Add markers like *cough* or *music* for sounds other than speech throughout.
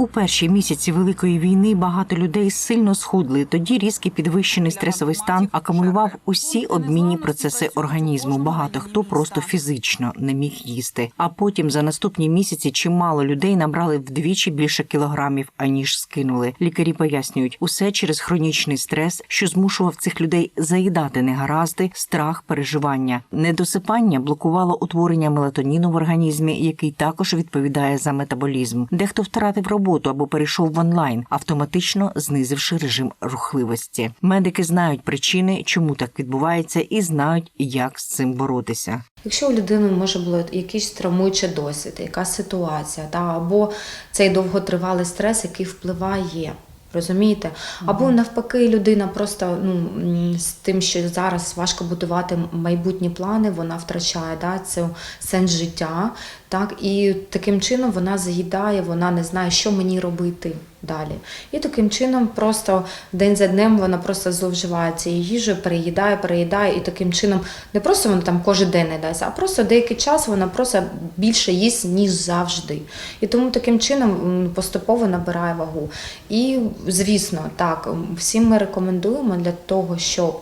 У перші місяці великої війни багато людей сильно схудли. Тоді різкий підвищений стресовий стан акумулював усі обмінні процеси організму. Багато хто просто фізично не міг їсти. А потім за наступні місяці чимало людей набрали вдвічі більше кілограмів, аніж скинули. Лікарі пояснюють, усе через хронічний стрес, що змушував цих людей заїдати негаразди, страх, переживання. Недосипання блокувало утворення мелатоніну в організмі, який також відповідає за метаболізм. Дехто втратив роботу або перейшов в онлайн, автоматично знизивши режим рухливості. Медики знають причини, чому так відбувається, і знають, як з цим боротися. Якщо у людини може було якийсь травмуючий досвід, якась ситуація, та, або цей довготривалий стрес, який впливає. Розумієте? Або навпаки, людина просто ну, з тим, що зараз важко будувати майбутні плани, вона втрачає да, цю сенс життя. Так? І таким чином вона заїдає, вона не знає, що мені робити далі. І таким чином просто день за днем вона просто зловживає цією їжею, переїдає, переїдає, і таким чином не просто вона там кожен день не дасть, а просто деякий час вона просто більше їсть, ніж завжди. І тому таким чином поступово набирає вагу. І, звісно, так, всім ми рекомендуємо для того, щоб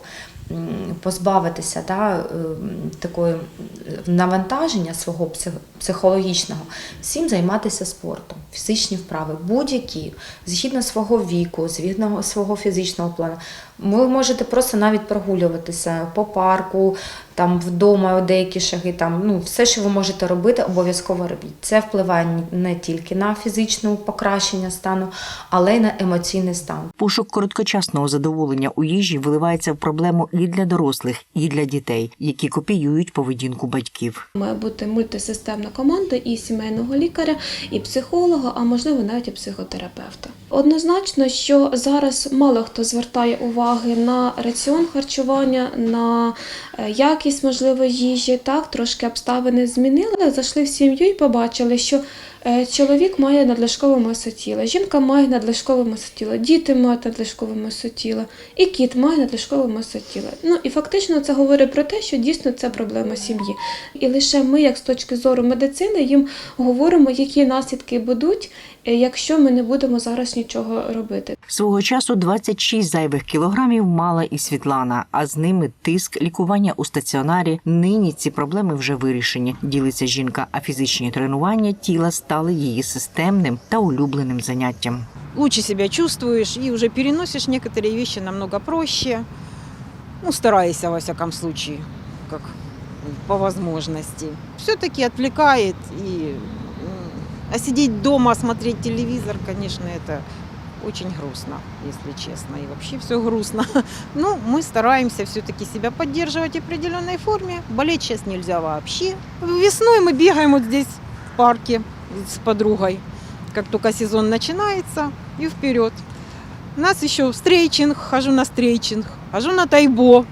позбавитися да, ем, такої е, навантаження свого психологічного, всім займатися спортом, фізичні вправи, будь-які, згідно свого віку, згідно свого фізичного плану. Ви можете просто навіть прогулюватися по парку, там вдома деякі шаги, там ну все, що ви можете робити, обов'язково робіть. Це впливає не тільки на фізичне покращення стану, але й на емоційний стан. Пошук короткочасного задоволення у їжі виливається в проблему і для дорослих, і для дітей, які копіюють поведінку батьків. Має бути мультисистемна команда і сімейного лікаря, і психолога, а можливо навіть і психотерапевта. Однозначно, що зараз мало хто звертає уваги на раціон харчування, на е, якість можливо їжі. Так, трошки обставини змінили. Зайшли в сім'ю і побачили, що чоловік має надлишкову масу тіла, жінка має надлишкову масу тіла, діти мають надлишкову масу тіла, і кіт має надлишкову масу тіла. Ну і фактично це говорить про те, що дійсно це проблема сім'ї. І лише ми, як з точки зору медицини, їм говоримо, які наслідки будуть, е, якщо ми не будемо зараз нічого робити. Свого часу 26 зайвих кілограмів мала і Світлана, а з ними тиск, лікування у стаціонарі. Нині ці проблеми вже вирішені. Ділиться жінка, а фізичні тренування тіла стали її системним та улюбленим заняттям. лучше себя чувствуешь и уже переносишь некоторые вещи намного проще. Ну, стараешься, во всяком случае, как по возможности. Все-таки отвлекает. И, м, а сидеть дома, смотреть телевизор, конечно, это очень грустно, если честно. И вообще все грустно. *laughs* Ну, мы стараемся все-таки себя поддерживать в определенной форме. Болеть сейчас нельзя вообще. Весной мы бегаем вот здесь в парке с подругой как только сезон начинается, и вперед. У нас еще стрейчинг, хожу на стрейчинг, хожу на тайбо,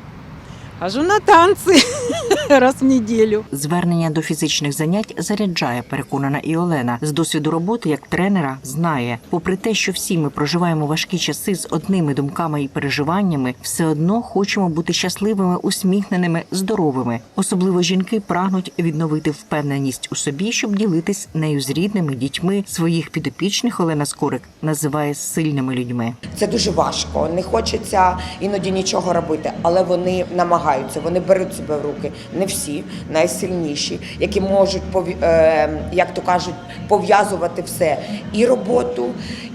хожу на танцы *laughs* *laughs* раз в неделю. Звернення до фізичних занять заряджає, переконана і Олена. З досвіду роботи як тренера знає, попри те, що всі ми проживаємо важкі часи з одними думками і переживаннями, все одно хочемо бути щасливими, усміхненими, здоровими. Особливо жінки прагнуть відновити впевненість у собі, щоб ділитись нею з рідними дітьми своїх підопічних. Олена Скорик називає сильними людьми. Це дуже важко. Не хочеться іноді нічого робити, але вони намагаються, вони беруть себе в руки. Не всі найсильніші, які можуть е, як то кажуть, пов'язувати все і роботу,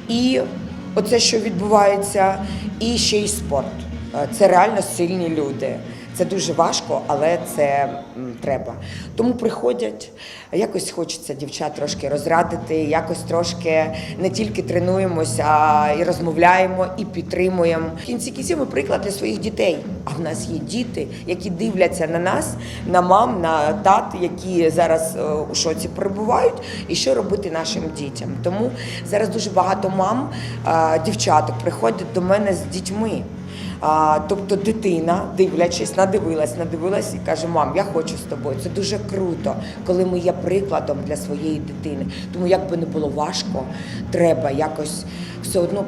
і оце, що відбувається, і ще й спорт. Е, Це реально сильні люди. Це дуже важко, але це треба. Тому приходять, якось хочеться дівчат трошки розрадити, якось трошки не тільки тренуємося, а і розмовляємо, і підтримуємо. В кінці кінців ми приклад для своїх дітей. А в нас є діти, які дивляться на нас, на мам, на тат, які зараз е, у шоці перебувають, і що робити нашим дітям. Тому зараз дуже багато мам, е, дівчаток приходять до мене з дітьми. А, тобто дитина, дивлячись, надивилась, надивилась і каже: Мам, я хочу з тобою. Це дуже круто, коли ми є прикладом для своєї дитини. Тому як би не було важко, треба якось все одно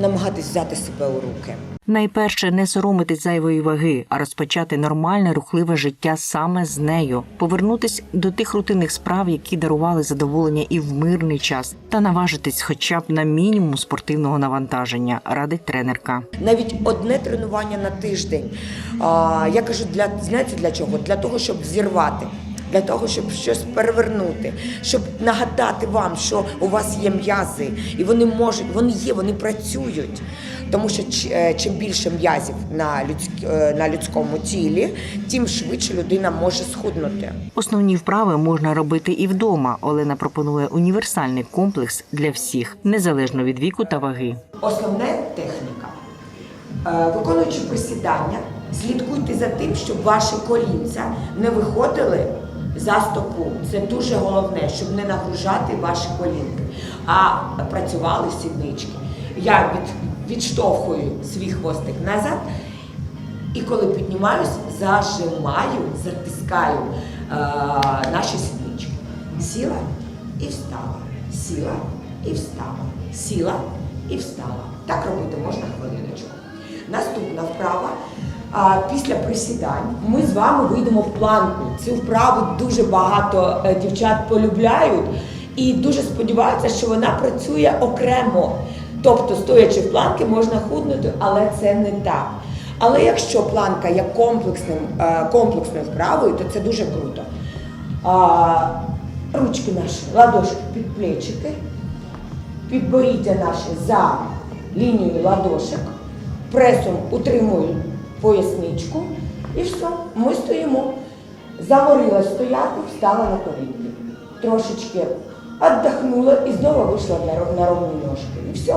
намагатись взяти себе у руки. Найперше не соромитись зайвої ваги, а розпочати нормальне рухливе життя саме з нею, повернутись до тих рутинних справ, які дарували задоволення і в мирний час, та наважитись хоча б на мінімум спортивного навантаження, радить тренерка. Навіть одне тренування на тиждень. А, я кажу, для знаєте для чого? Для того, щоб зірвати. Для того, щоб щось перевернути, щоб нагадати вам, що у вас є м'язи, і вони можуть, вони є, вони працюють. Тому що е, чим більше м'язів на, людськ, е, на людському тілі, тим швидше людина може схуднути. Основні вправи можна робити і вдома. Олена пропонує універсальний комплекс для всіх, незалежно від віку та ваги. Основна техніка. Е, Виконуючи присідання, слідкуйте за тим, щоб ваші колінця не виходили за стопу. Це дуже головне, щоб не нагружати ваші колінки, а працювали сіднички. Я від, відштовхую свій хвостик назад, і коли піднімаюсь, зажимаю, затискаю е, наші сіднички. Сіла і встала. Сіла і встала. Сіла і встала. Так робити можна хвилиночку. Наступна вправа. Після присідань ми з вами вийдемо в планку. Цю вправу дуже багато е, дівчат полюбляють і дуже сподіваються, що вона працює окремо. Тобто, стоячи в планки, можна худнути, але це не так. Але якщо планка є комплексним, е, комплексною вправою, то це дуже круто. Ручки наші, ладошки під плечики, підборіддя наші за лінією ладошок, пресом утримую поясничку і все, ми стоїмо. Заварила стояти, встала на колінки. Трошечки віддохнула і знову вийшла на, на ровні ножки. І все.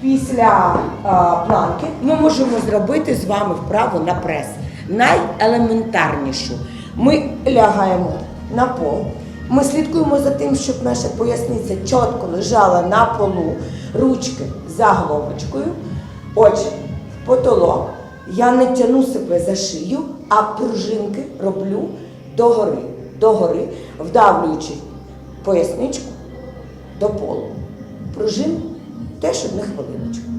Після а, планки ми можемо зробити з вами вправу на прес. Найелементарнішу. Ми лягаємо на пол. Ми слідкуємо за тим, щоб наша поясниця чітко лежала на полу, ручки за головочкою, очі в потолок. Я не тяну себе за шию, а пружинки роблю догори, догори, вдавлюючи поясничку до полу. Пружин теж одну хвилиночку.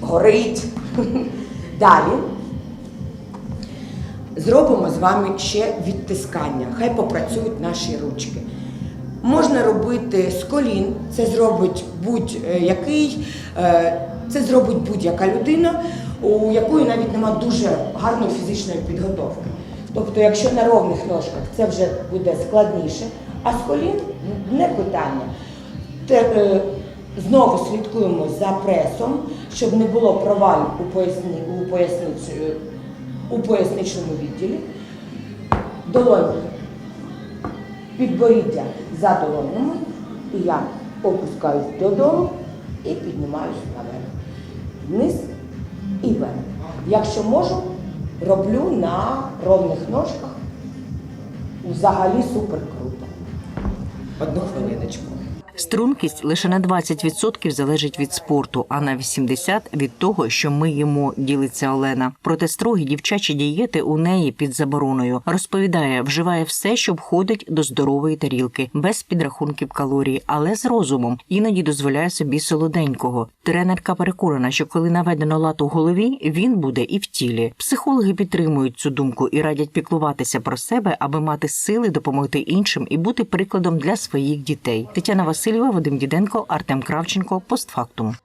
Горить. *laughs* Далі зробимо з вами ще відтискання. Хай попрацюють наші ручки. Можна робити з колін, це зробить будь-який, е, це зробить будь-яка людина, у якої навіть немає дуже гарної фізичної підготовки. Тобто, якщо на ровних ножках це вже буде складніше, а з колін не питання. Е, знову слідкуємо за пресом, щоб не було провалів у, поясні, у, у поясничному відділі. Долоньки підборіддя за і я опускаюсь додолу і піднімаюсь наверх. Вниз і вверх. Якщо можу, роблю на ровних ножках. Взагалі супер круто. Одну хвилиночку. Стрункість лише на 20% залежить від спорту, а на 80% – від того, що ми їмо, ділиться Олена. Проте строгі дівчачі дієти у неї під забороною. Розповідає, вживає все, що входить до здорової тарілки, без підрахунків калорій, але з розумом. Іноді дозволяє собі солоденького. Тренерка переконана, що коли наведено лад у голові, він буде і в тілі. Психологи підтримують цю думку і радять піклуватися про себе, аби мати сили допомогти іншим і бути прикладом для своїх дітей. Тетяна Васильєва, Вадим Діденко, Артем Кравченко. Постфактум.